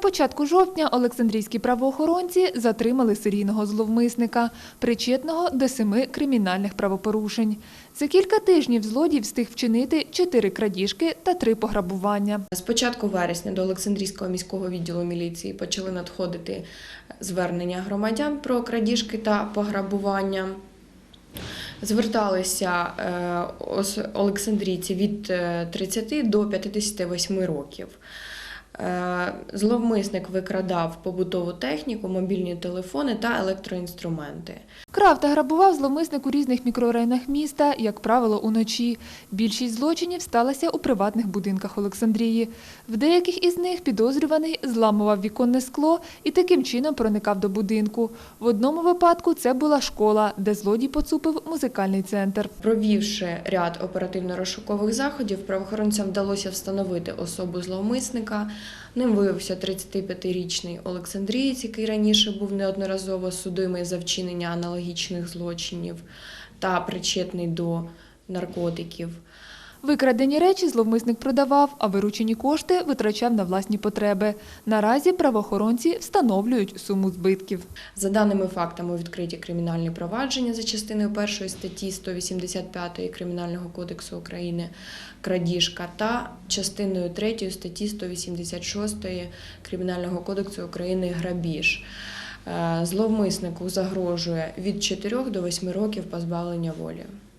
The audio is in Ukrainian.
початку жовтня Олександрійські правоохоронці затримали серійного зловмисника, причетного до семи кримінальних правопорушень. За кілька тижнів злодій встиг вчинити чотири крадіжки та три пограбування. З початку вересня до Олександрійського міського відділу міліції почали надходити звернення громадян про крадіжки та пограбування. Зверталися е, олександрійці від е, 30 до 58 років. Е, Зловмисник викрадав побутову техніку, мобільні телефони та електроінструменти. Крав та грабував зловмисник у різних мікрорайонах міста, як правило, уночі. Більшість злочинів сталася у приватних будинках Олександрії. В деяких із них підозрюваний зламував віконне скло і таким чином проникав до будинку. В одному випадку це була школа, де злодій поцупив музикальний центр. Провівши ряд оперативно-розшукових заходів, правоохоронцям вдалося встановити особу зловмисника. Ним виявився 35-річний Олександрієць, який раніше був неодноразово судимий за вчинення аналогічних злочинів та причетний до наркотиків. Викрадені речі зловмисник продавав, а виручені кошти витрачав на власні потреби. Наразі правоохоронці встановлюють суму збитків. За даними фактами відкриті кримінальні провадження за частиною першої статті 185 Кримінального кодексу України крадіжка та частиною 3 статті 186 Кримінального кодексу України грабіж. Е, Зловмиснику загрожує від 4 до 8 років позбавлення волі.